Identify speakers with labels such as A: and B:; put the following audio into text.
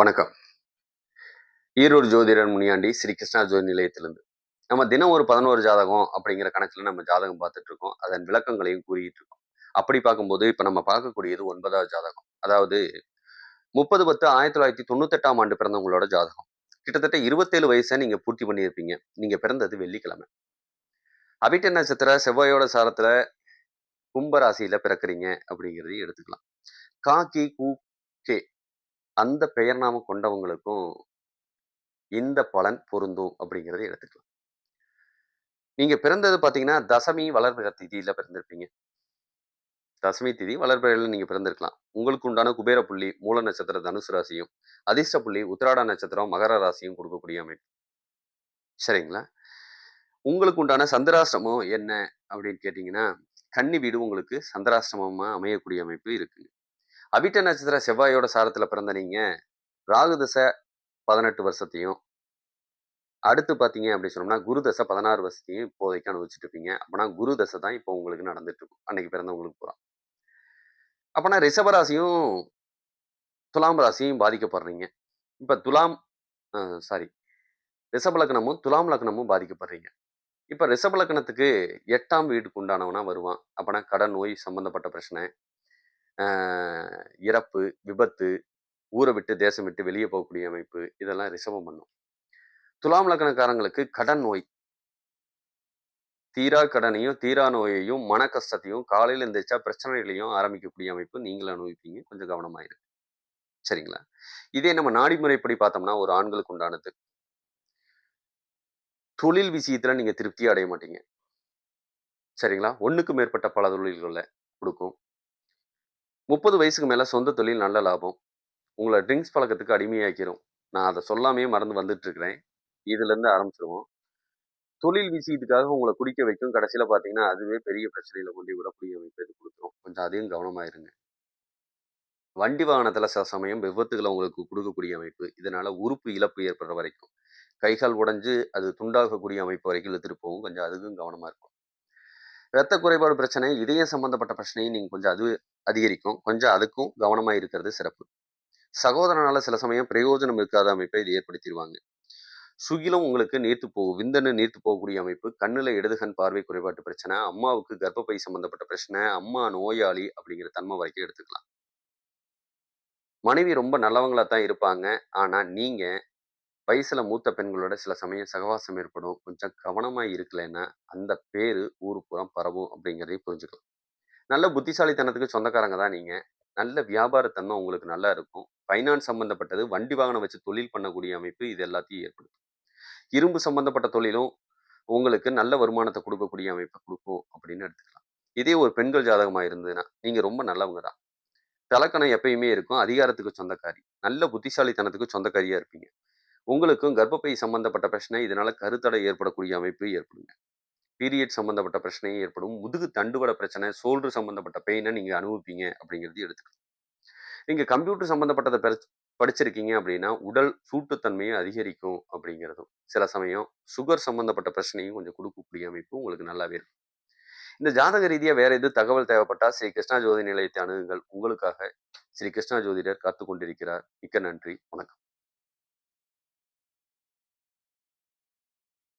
A: வணக்கம். ஈரோடு ஜோதிடர் முனியாண்டி ஸ்ரீ கிருஷ்ணா ஜோதி நிலையத்திலிருந்து. நம்ம தினம் ஒரு பதினோரு ஜாதகம் அப்படிங்கிற கணக்கில் நம்ம ஜாதகம் பார்த்துட்டு இருக்கோம் அதன் விளக்கங்களையும் கூறிட்டு இருக்கோம் அப்படி பார்க்கும்போது இப்போ நம்ம பார்க்கக்கூடியது ஒன்பதாவது ஜாதகம். அதாவது முப்பது பத்து ஆயிரத்தி தொள்ளாயிரத்தி தொண்ணூத்தெட்டாம் ஆண்டு பிறந்தவங்களோட ஜாதகம். கிட்டத்தட்ட இருபத்தேழு வயசை நீங்கள் பூர்த்தி பண்ணியிருப்பீங்க. நீங்கள் பிறந்தது வெள்ளிக்கிழமை. அவிட்ட நட்சத்திர செவ்வாயோட சாரத்தில் கும்பராசியில் பிறக்கிறீங்க அப்படிங்கிறதையும் எடுத்துக்கலாம். காக்கி கூ கே. அந்த பெயர் நாம கொண்டவங்களுக்கும் இந்த பலன் பொருந்தும் அப்படிங்கிறத எடுத்துக்கலாம். நீங்க பிறந்தது பார்த்தீங்கன்னா தசமி வளர்பிற திதியில பிறந்திருப்பீங்க. தசமி திதி வளர்பிறையில் நீங்க பிறந்திருக்கலாம். உங்களுக்கு உண்டான குபேர புள்ளி மூல நட்சத்திர தனுசு ராசியும் அதிர்ஷ்ட புள்ளி உத்திராட நட்சத்திரம் மகர ராசியும் கொடுக்கக்கூடிய அமைப்பு. சரிங்களா? உங்களுக்கு உண்டான சந்திராசிரமம் என்ன அப்படின்னு கேட்டீங்கன்னா கன்னி வீடு உங்களுக்கு சந்திராசிரமமாக அமையக்கூடிய அமைப்பு இருக்குங்க அவிட்ட நட்சத்திர செவ்வாயோட சாரத்தில் பிறந்த நீங்கள் ராகு தசை பதினெட்டு வருஷத்தையும் அடுத்து பார்த்தீங்க அப்படின்னு சொன்னோம்னா குரு தசை பதினாறு வருஷத்தையும் இப்போதைக்கு அனுபவிச்சுட்டு இருப்பீங்க அப்போனா குரு தசை தான் இப்போ உங்களுக்கு நடந்துட்டு இருக்கும் அன்னைக்கு பிறந்தவங்களுக்கு பூரா. அப்போனா ரிஷபராசியும் துலாம் ராசியும் பாதிக்கப்படுறீங்க. இப்போ துலாம் சாரி ரிஷப லக்னமும் துலாம் லக்னமும் பாதிக்கப்படுறீங்க. இப்போ ரிஷப லக்னத்துக்கு எட்டாம் வீட்டுக்கு உண்டானவனா வருவான். அப்போனா கடன் நோய் சம்மந்தப்பட்ட பிரச்சனை. இறப்பு விபத்து ஊரை விட்டு தேசம் விட்டு வெளியே போகக்கூடிய அமைப்பு இதெல்லாம் ரிசவம் பண்ணும். துலாம் லக்னக்காரங்களுக்கு கடன் நோய். தீரா கடனையும் தீரா நோயையும் மன கஷ்டத்தையும் காலையில் எந்திரிச்சா பிரச்சனைகளையும் ஆரம்பிக்கக்கூடிய அமைப்பு நீங்களும் அனுபவிப்பீங்க. கொஞ்சம் கவனமாக இருக்கு சரிங்களா? இதே நம்ம நாடி முறைப்படி பார்த்தோம்னா ஒரு ஆண்களுக்கு உண்டானது. தொழில் விஷயத்தில் நீங்கள் திருப்தி அடைய மாட்டீங்க. சரிங்களா? ஒன்றுக்கு மேற்பட்ட பல தொழில்களை கொடுக்கும். முப்பது வயசுக்கு மேலே சொந்த தொழில் நல்ல லாபம். உங்களை ட்ரிங்க்ஸ் பழக்கத்துக்கு அடிமையாக்கிரும். நான் அதை சொல்லாமே மறந்து வந்துட்டுருக்கிறேன் இதுலேருந்து ஆரம்பிச்சிருவோம். தொழில் விஷயத்துக்காக உங்களை குடிக்க வைக்கும் கடைசியில் பார்த்தீங்கன்னா அதுவே பெரிய பிரச்சனையில கொண்டு விடக்கூடிய அமைப்பு இது கொடுத்துரும். கொஞ்சம் அதையும் கவனமாக இருங்க. வண்டி வாகனத்தில் சில சமயம் விபத்துகளை உங்களுக்கு கொடுக்கக்கூடிய அமைப்பு. இதனால் உறுப்பு இழப்பு ஏற்படுற வரைக்கும். கைகால் உடைஞ்சு அது துண்டாகக்கூடிய அமைப்பு வரைக்கும் இழுத்துட்டு போகும். கொஞ்சம் அதுக்கும் கவனமாக இருக்கும் இரத்த குறைபாடு பிரச்சனை இதய சம்பந்தப்பட்ட பிரச்சனையும் நீங்கள் கொஞ்சம் அது அதிகரிக்கும். கொஞ்சம் அதுக்கும் கவனமாக இருக்கிறது சிறப்பு. சகோதரனால் சில சமயம் பிரயோஜனம் இருக்காத அமைப்பை இது ஏற்படுத்திடுவாங்க சுகிலம் உங்களுக்கு நீர்த்து போகும் விந்தணு நீர்த்து போகக்கூடிய அமைப்பு. கண்ணில் இடதுகண் பார்வை குறைபாட்டு பிரச்சனை அம்மாவுக்கு கர்ப்பப்பை சம்பந்தப்பட்ட பிரச்சனை அம்மா நோயாளி அப்படிங்கிற தன்மை வரைக்கும் எடுத்துக்கலாம். மனைவி ரொம்ப நல்லவங்களா தான் இருப்பாங்க. ஆனால் நீங்கள் வயசுல மூத்த பெண்களோட சில சமயம் சகவாசம் ஏற்படும். கொஞ்சம் கவனமா இருக்கலைன்னா அந்த பேரு ஊரு புறம் பரவும் அப்படிங்கிறதையும் புரிஞ்சுக்கலாம். நல்ல புத்திசாலித்தனத்துக்கு சொந்தக்காரங்க தான் நீங்க. நல்ல வியாபாரத்தன்மை உங்களுக்கு நல்லா இருக்கும். ஃபைனான்ஸ் சம்பந்தப்பட்டது வண்டி வாகனம் வச்சு தொழில் பண்ணக்கூடிய அமைப்பு இது எல்லாத்தையும் ஏற்படுத்தும். இரும்பு சம்பந்தப்பட்ட தொழிலும் உங்களுக்கு நல்ல வருமானத்தை கொடுக்கக்கூடிய அமைப்பை கொடுக்கும் அப்படின்னு எடுத்துக்கலாம். இதே ஒரு பெண்கள் ஜாதகமா இருந்ததுன்னா நீங்க ரொம்ப நல்லவங்க தான். தலக்கணம் எப்பயுமே இருக்கும். அதிகாரத்துக்கு சொந்தக்காரி. நல்ல புத்திசாலித்தனத்துக்கு சொந்தக்காரியா இருப்பீங்க. உங்களுக்கும் கர்ப்பப்பை சம்பந்தப்பட்ட பிரச்சனை இதனால் கருத்தடை ஏற்படக்கூடிய அமைப்பு ஏற்படுங்க. பீரியட் சம்பந்தப்பட்ட பிரச்சனையும் ஏற்படும். முதுகு தண்டுவட பிரச்சனை சோல்டர் சம்பந்தப்பட்ட பெயினை நீங்கள் அனுபவிப்பீங்க அப்படிங்கிறது எடுத்துக்கலாம் நீங்கள் கம்ப்யூட்டர் சம்பந்தப்பட்டதை படிச்சிருக்கீங்க அப்படின்னா உடல் சூட்டுத்தன்மையை அதிகரிக்கும் அப்படிங்கிறதும் சில சமயம் சுகர் சம்பந்தப்பட்ட பிரச்சனையும் கொஞ்சம் கொடுக்கக்கூடிய அமைப்பு உங்களுக்கு நல்லாவே இருக்கும். இந்த ஜாதக ரீதியாக வேற எது தகவல் தேவைப்பட்டா ஸ்ரீ கிருஷ்ணா ஜோதி நிலையத்தை அணுகுங்கள். உங்களுக்காக ஸ்ரீ கிருஷ்ணா ஜோதிடர் காத்து கொண்டிருக்கிறார் மிக்க நன்றி. வணக்கம்.